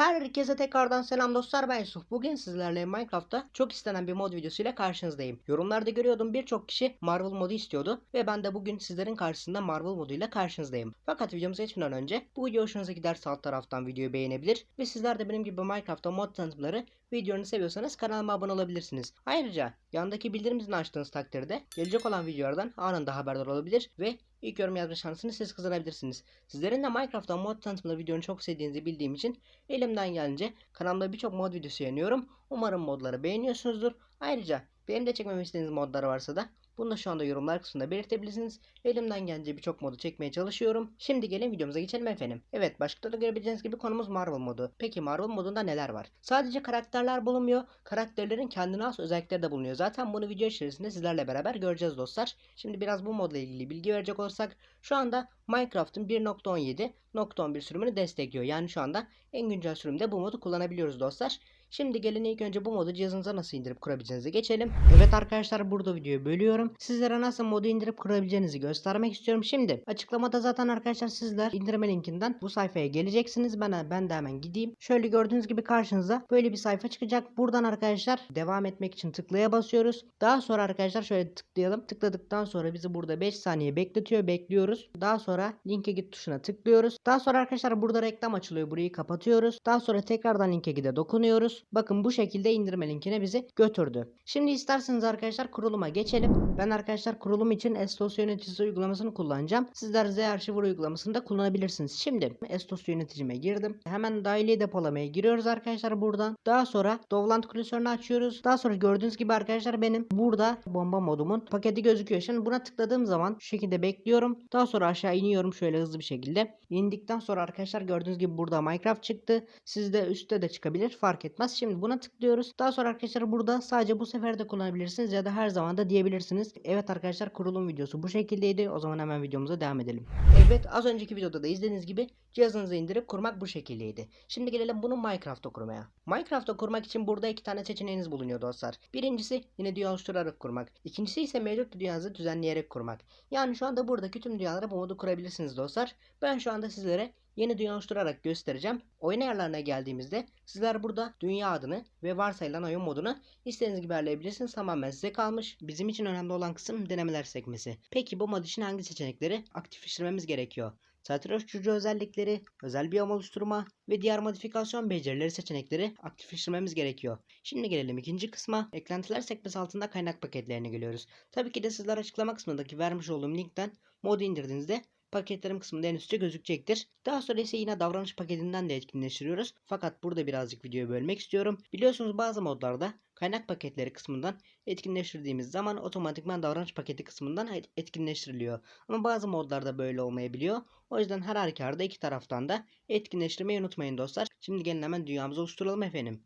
Herkese tekrardan selam dostlar ben Yusuf. Bugün sizlerle Minecraft'ta çok istenen bir mod videosuyla karşınızdayım. Yorumlarda görüyordum birçok kişi Marvel modu istiyordu ve ben de bugün sizlerin karşısında Marvel moduyla karşınızdayım. Fakat videomuza geçmeden önce bu video hoşunuza giderse alt taraftan videoyu beğenebilir ve sizler de benim gibi Minecraft'ta mod tanıtımları videolarını seviyorsanız kanalıma abone olabilirsiniz. Ayrıca yandaki bildirim açtığınız takdirde gelecek olan videolardan anında haberdar olabilir ve ilk yorum yazma şansını siz kazanabilirsiniz. Sizlerin de Minecraft'ta mod tanıtımları videonu çok sevdiğinizi bildiğim için elimden gelince kanalımda birçok mod videosu yayınlıyorum. Umarım modları beğeniyorsunuzdur. Ayrıca benim de çekmemi istediğiniz modlar varsa da bunu da şu anda yorumlar kısmında belirtebilirsiniz. Elimden gelince birçok modu çekmeye çalışıyorum. Şimdi gelin videomuza geçelim efendim. Evet başlıkta da görebileceğiniz gibi konumuz Marvel modu. Peki Marvel modunda neler var? Sadece karakterler bulunmuyor. Karakterlerin kendine has özellikleri de bulunuyor. Zaten bunu video içerisinde sizlerle beraber göreceğiz dostlar. Şimdi biraz bu modla ilgili bilgi verecek olursak şu anda Minecraft'ın 1.17.11 sürümünü destekliyor. Yani şu anda en güncel sürümde bu modu kullanabiliyoruz dostlar. Şimdi gelin ilk önce bu modu cihazınıza nasıl indirip kurabileceğinize geçelim. Evet arkadaşlar burada videoyu bölüyorum. Sizlere nasıl modu indirip kurabileceğinizi göstermek istiyorum. Şimdi açıklamada zaten arkadaşlar sizler indirme linkinden bu sayfaya geleceksiniz. Ben, ben de hemen gideyim. Şöyle gördüğünüz gibi karşınıza böyle bir sayfa çıkacak. Buradan arkadaşlar devam etmek için tıklaya basıyoruz. Daha sonra arkadaşlar şöyle tıklayalım. Tıkladıktan sonra bizi burada 5 saniye bekletiyor. Bekliyoruz. Daha sonra linke git tuşuna tıklıyoruz. Daha sonra arkadaşlar burada reklam açılıyor. Burayı kapatıyoruz. Daha sonra tekrardan linke gide dokunuyoruz. Bakın bu şekilde indirme linkine bizi götürdü. Şimdi isterseniz arkadaşlar kuruluma geçelim. Ben arkadaşlar kurulum için Estos yöneticisi uygulamasını kullanacağım. Sizler Z arşivi uygulamasını da kullanabilirsiniz. Şimdi Estos yöneticime girdim. Hemen dahili depolamaya giriyoruz arkadaşlar buradan. Daha sonra Dovland klasörünü açıyoruz. Daha sonra gördüğünüz gibi arkadaşlar benim burada bomba modumun paketi gözüküyor. Şimdi buna tıkladığım zaman şu şekilde bekliyorum. Daha sonra aşağı iniyorum şöyle hızlı bir şekilde. İndikten sonra arkadaşlar gördüğünüz gibi burada Minecraft çıktı. Sizde üstte de çıkabilir fark etmez. Şimdi buna tıklıyoruz. Daha sonra arkadaşlar burada sadece bu sefer de kullanabilirsiniz ya da her zaman da diyebilirsiniz. Evet arkadaşlar kurulum videosu bu şekildeydi. O zaman hemen videomuza devam edelim. Evet az önceki videoda da izlediğiniz gibi cihazınıza indirip kurmak bu şekildeydi. Şimdi gelelim bunu Minecraft'ta kurmaya. Minecraft'ta kurmak için burada iki tane seçeneğiniz bulunuyor dostlar. Birincisi yine dünya oluşturarak kurmak. İkincisi ise mevcut dünyanızı düzenleyerek kurmak. Yani şu anda buradaki tüm dünyalara bu modu kurabilirsiniz dostlar. Ben şu anda sizlere yeni dünya oluşturarak göstereceğim. Oyun ayarlarına geldiğimizde sizler burada dünya adını ve varsayılan oyun modunu istediğiniz gibi ayarlayabilirsiniz. Tamamen size kalmış. Bizim için önemli olan kısım denemeler sekmesi. Peki bu mod için hangi seçenekleri aktifleştirmemiz gerekiyor? Satranç çocuğu özellikleri, özel biyom oluşturma ve diğer modifikasyon becerileri seçenekleri aktifleştirmemiz gerekiyor. Şimdi gelelim ikinci kısma. Eklentiler sekmesi altında kaynak paketlerine geliyoruz. Tabii ki de sizler açıklama kısmındaki vermiş olduğum linkten modu indirdiğinizde paketlerim kısmında en üstte gözükecektir. Daha sonra ise yine davranış paketinden de etkinleştiriyoruz. Fakat burada birazcık videoyu bölmek istiyorum. Biliyorsunuz bazı modlarda kaynak paketleri kısmından etkinleştirdiğimiz zaman otomatikman davranış paketi kısmından etkinleştiriliyor. Ama bazı modlarda böyle olmayabiliyor. O yüzden her halükarda iki taraftan da etkinleştirmeyi unutmayın dostlar. Şimdi gelin hemen dünyamızı oluşturalım efendim.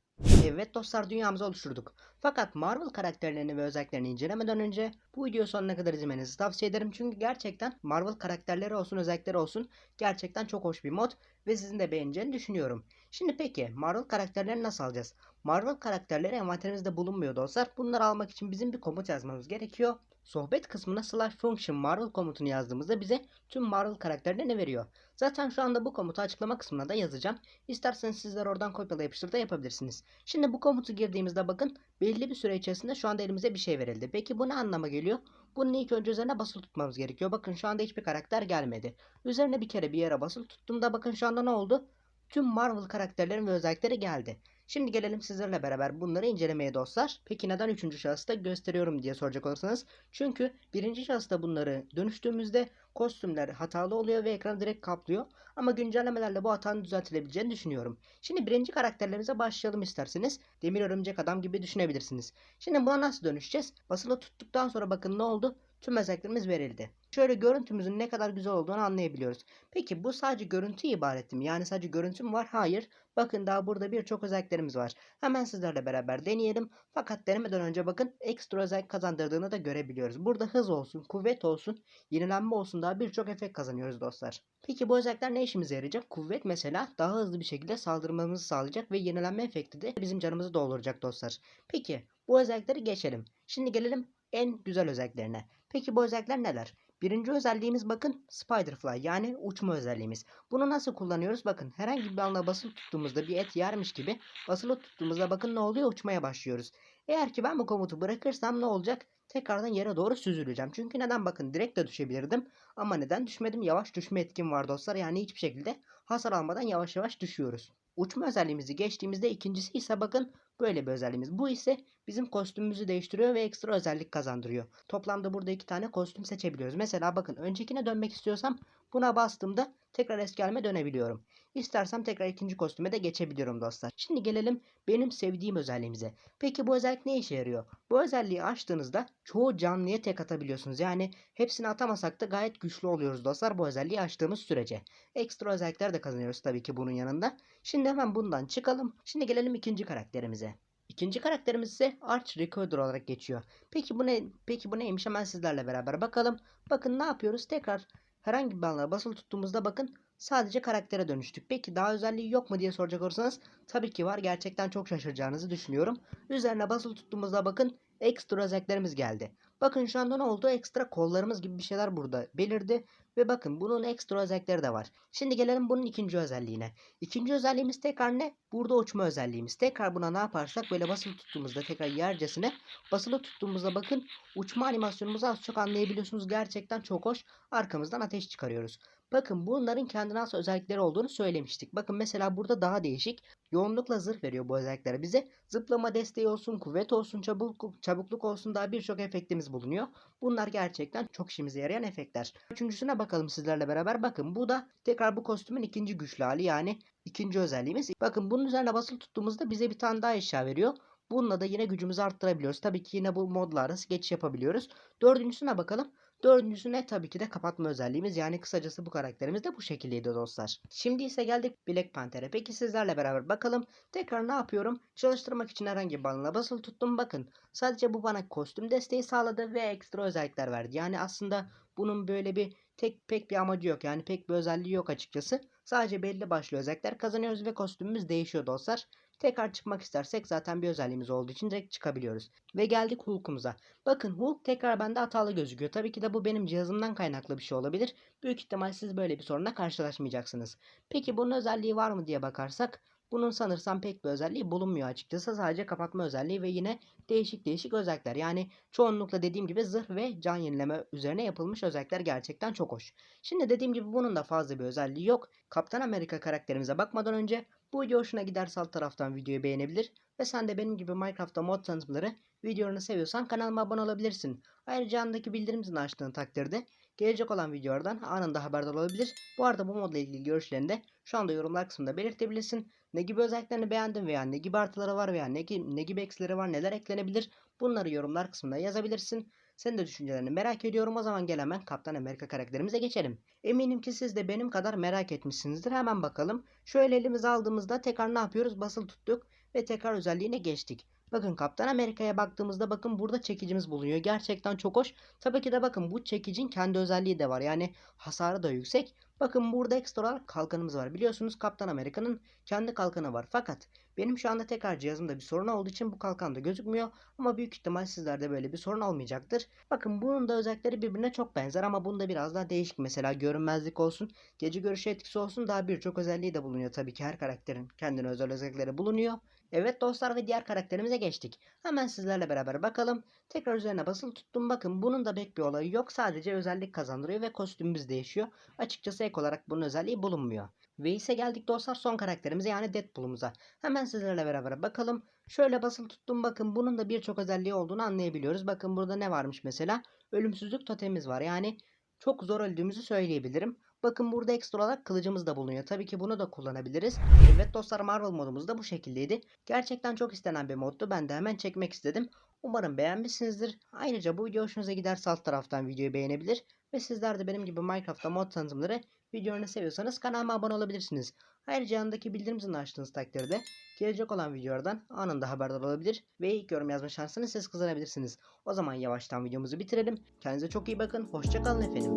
Evet dostlar dünyamızı oluşturduk. Fakat Marvel karakterlerini ve özelliklerini incelemeden önce bu videoyu sonuna kadar izlemenizi tavsiye ederim. Çünkü gerçekten Marvel karakterleri olsun özellikleri olsun gerçekten çok hoş bir mod ve sizin de beğeneceğini düşünüyorum. Şimdi peki Marvel karakterlerini nasıl alacağız? Marvel karakterleri envanterimizde bulunmuyor dostlar. Bunları almak için bizim bir komut yazmamız gerekiyor. Sohbet kısmına slash function Marvel komutunu yazdığımızda bize tüm Marvel karakterlerini veriyor. Zaten şu anda bu komutu açıklama kısmına da yazacağım. İsterseniz sizler oradan kopyala yapıştır da yapabilirsiniz. Şimdi bu komutu girdiğimizde bakın belli bir süre içerisinde şu anda elimize bir şey verildi. Peki bu ne anlama geliyor? Bunun ilk önce üzerine basılı tutmamız gerekiyor. Bakın şu anda hiçbir karakter gelmedi. Üzerine bir kere bir yere basılı tuttuğumda bakın şu anda ne oldu? Tüm Marvel karakterlerin ve özellikleri geldi. Şimdi gelelim sizlerle beraber bunları incelemeye dostlar. Peki neden üçüncü şahısta gösteriyorum diye soracak olursanız. Çünkü birinci şahısta bunları dönüştüğümüzde kostümler hatalı oluyor ve ekranı direkt kaplıyor. Ama güncellemelerle bu hatanın düzeltilebileceğini düşünüyorum. Şimdi birinci karakterlerimize başlayalım isterseniz. Demir örümcek adam gibi düşünebilirsiniz. Şimdi buna nasıl dönüşeceğiz? Basılı tuttuktan sonra bakın ne oldu? Tüm özelliklerimiz verildi. Şöyle görüntümüzün ne kadar güzel olduğunu anlayabiliyoruz. Peki bu sadece görüntü ibareti mi? Yani sadece görüntü mü var? Hayır. Bakın daha burada birçok özelliklerimiz var. Hemen sizlerle beraber deneyelim. Fakat denemeden önce bakın ekstra özellik kazandırdığını da görebiliyoruz. Burada hız olsun, kuvvet olsun, yenilenme olsun daha birçok efekt kazanıyoruz dostlar. Peki bu özellikler ne işimize yarayacak? Kuvvet mesela daha hızlı bir şekilde saldırmamızı sağlayacak ve yenilenme efekti de bizim canımızı dolduracak dostlar. Peki bu özellikleri geçelim. Şimdi gelelim en güzel özelliklerine. Peki bu özellikler neler? Birinci özelliğimiz bakın Spiderfly yani uçma özelliğimiz. Bunu nasıl kullanıyoruz? Bakın herhangi bir alana basılı tuttuğumuzda bir et yermiş gibi basılı tuttuğumuzda bakın ne oluyor? Uçmaya başlıyoruz. Eğer ki ben bu komutu bırakırsam ne olacak? Tekrardan yere doğru süzüleceğim. Çünkü neden bakın direkt de düşebilirdim. Ama neden düşmedim? Yavaş düşme etkim var dostlar. Yani hiçbir şekilde hasar almadan yavaş yavaş düşüyoruz. Uçma özelliğimizi geçtiğimizde ikincisi ise bakın böyle bir özelliğimiz. Bu ise bizim kostümümüzü değiştiriyor ve ekstra özellik kazandırıyor. Toplamda burada iki tane kostüm seçebiliyoruz. Mesela bakın öncekine dönmek istiyorsam buna bastığımda tekrar eski halime dönebiliyorum. İstersem tekrar ikinci kostüme de geçebiliyorum dostlar. Şimdi gelelim benim sevdiğim özelliğimize. Peki bu özellik ne işe yarıyor? Bu özelliği açtığınızda çoğu canlıya tek atabiliyorsunuz. Yani hepsini atamasak da gayet güçlü oluyoruz dostlar bu özelliği açtığımız sürece. Ekstra özellikler de kazanıyoruz tabii ki bunun yanında. Şimdi hemen bundan çıkalım. Şimdi gelelim ikinci karakterimize. İkinci karakterimiz ise Arch Recorder olarak geçiyor. Peki bu ne? Peki bu neymiş? Hemen sizlerle beraber bakalım. Bakın ne yapıyoruz? Tekrar herhangi bir alana basılı tuttuğumuzda bakın sadece karaktere dönüştük. Peki daha özelliği yok mu diye soracak olursanız tabii ki var. Gerçekten çok şaşıracağınızı düşünüyorum. Üzerine basılı tuttuğumuzda bakın ekstra özelliklerimiz geldi. Bakın şu anda ne oldu? Ekstra kollarımız gibi bir şeyler burada belirdi. Ve bakın bunun ekstra özellikleri de var. Şimdi gelelim bunun ikinci özelliğine. İkinci özelliğimiz tekrar ne? Burada uçma özelliğimiz. Tekrar buna ne yaparsak böyle basılı tuttuğumuzda tekrar yercesine basılı tuttuğumuzda bakın uçma animasyonumuzu az çok anlayabiliyorsunuz. Gerçekten çok hoş. Arkamızdan ateş çıkarıyoruz. Bakın bunların kendine has özellikleri olduğunu söylemiştik. Bakın mesela burada daha değişik. Yoğunlukla zırh veriyor bu özellikler bize. Zıplama desteği olsun, kuvvet olsun, çabuk, çabukluk olsun daha birçok efektimiz bulunuyor. Bunlar gerçekten çok işimize yarayan efektler. Üçüncüsüne bakalım sizlerle beraber. Bakın bu da tekrar bu kostümün ikinci güçlü hali yani ikinci özelliğimiz. Bakın bunun üzerine basılı tuttuğumuzda bize bir tane daha eşya veriyor. Bununla da yine gücümüzü arttırabiliyoruz. Tabii ki yine bu modla arası geçiş yapabiliyoruz. Dördüncüsüne bakalım. Dördüncüsü ne? Tabii ki de kapatma özelliğimiz. Yani kısacası bu karakterimiz de bu şekildeydi dostlar. Şimdi ise geldik Black Panther'e. Peki sizlerle beraber bakalım. Tekrar ne yapıyorum? Çalıştırmak için herhangi bir balona basılı tuttum. Bakın sadece bu bana kostüm desteği sağladı ve ekstra özellikler verdi. Yani aslında bunun böyle bir tek pek bir amacı yok. Yani pek bir özelliği yok açıkçası. Sadece belli başlı özellikler kazanıyoruz ve kostümümüz değişiyor dostlar. Tekrar çıkmak istersek zaten bir özelliğimiz olduğu için direkt çıkabiliyoruz. Ve geldik Hulk'umuza. Bakın Hulk tekrar bende hatalı gözüküyor. Tabii ki de bu benim cihazımdan kaynaklı bir şey olabilir. Büyük ihtimal siz böyle bir sorunla karşılaşmayacaksınız. Peki bunun özelliği var mı diye bakarsak bunun sanırsam pek bir özelliği bulunmuyor açıkçası. Sadece kapatma özelliği ve yine değişik değişik özellikler. Yani çoğunlukla dediğim gibi zırh ve can yenileme üzerine yapılmış özellikler gerçekten çok hoş. Şimdi dediğim gibi bunun da fazla bir özelliği yok. Kaptan Amerika karakterimize bakmadan önce bu video hoşuna giderse alt taraftan videoyu beğenebilir ve sen de benim gibi Minecraft'ta mod tanıtımları videolarını seviyorsan kanalıma abone olabilirsin. Ayrıca andaki bildirim zilini açtığın takdirde gelecek olan videolardan anında haberdar olabilir. Bu arada bu modla ilgili görüşlerini de şu anda yorumlar kısmında belirtebilirsin. Ne gibi özelliklerini beğendin veya ne gibi artıları var veya ne gibi, ne gibi eksileri var neler eklenebilir bunları yorumlar kısmında yazabilirsin. Senin de düşüncelerini merak ediyorum. O zaman gel hemen Kaptan Amerika karakterimize geçelim. Eminim ki siz de benim kadar merak etmişsinizdir. Hemen bakalım. Şöyle elimize aldığımızda tekrar ne yapıyoruz? Basılı tuttuk ve tekrar özelliğine geçtik. Bakın Kaptan Amerika'ya baktığımızda bakın burada çekicimiz bulunuyor. Gerçekten çok hoş. Tabii ki de bakın bu çekicin kendi özelliği de var. Yani hasarı da yüksek. Bakın burada ekstra kalkanımız var. Biliyorsunuz Kaptan Amerika'nın kendi kalkanı var. Fakat benim şu anda tekrar cihazımda bir sorun olduğu için bu kalkan da gözükmüyor. Ama büyük ihtimal sizlerde böyle bir sorun olmayacaktır. Bakın bunun da özellikleri birbirine çok benzer ama bunda biraz daha değişik. Mesela görünmezlik olsun, gece görüşü etkisi olsun daha birçok özelliği de bulunuyor. Tabii ki her karakterin kendine özel özellikleri bulunuyor. Evet dostlar ve diğer karakterimize geçtik. Hemen sizlerle beraber bakalım. Tekrar üzerine basılı tuttum. Bakın bunun da pek bir olayı yok. Sadece özellik kazandırıyor ve kostümümüz değişiyor. Açıkçası ek olarak bunun özelliği bulunmuyor. Ve ise geldik dostlar son karakterimize yani Deadpool'umuza. Hemen sizlerle beraber bakalım. Şöyle basılı tuttum bakın bunun da birçok özelliği olduğunu anlayabiliyoruz. Bakın burada ne varmış mesela? Ölümsüzlük totemimiz var. Yani çok zor öldüğümüzü söyleyebilirim. Bakın burada ekstra olarak kılıcımız da bulunuyor. Tabii ki bunu da kullanabiliriz. Evet dostlar Marvel modumuz da bu şekildeydi. Gerçekten çok istenen bir moddu. Ben de hemen çekmek istedim. Umarım beğenmişsinizdir. Ayrıca bu video hoşunuza giderse alt taraftan videoyu beğenebilir. Ve sizler de benim gibi Minecraft'ta mod tanıtımları videolarını seviyorsanız kanalıma abone olabilirsiniz. Ayrıca yanındaki bildirim zilini açtığınız takdirde gelecek olan videolardan anında haberdar olabilir ve ilk yorum yazma şansını siz kazanabilirsiniz. O zaman yavaştan videomuzu bitirelim. Kendinize çok iyi bakın. Hoşçakalın efendim.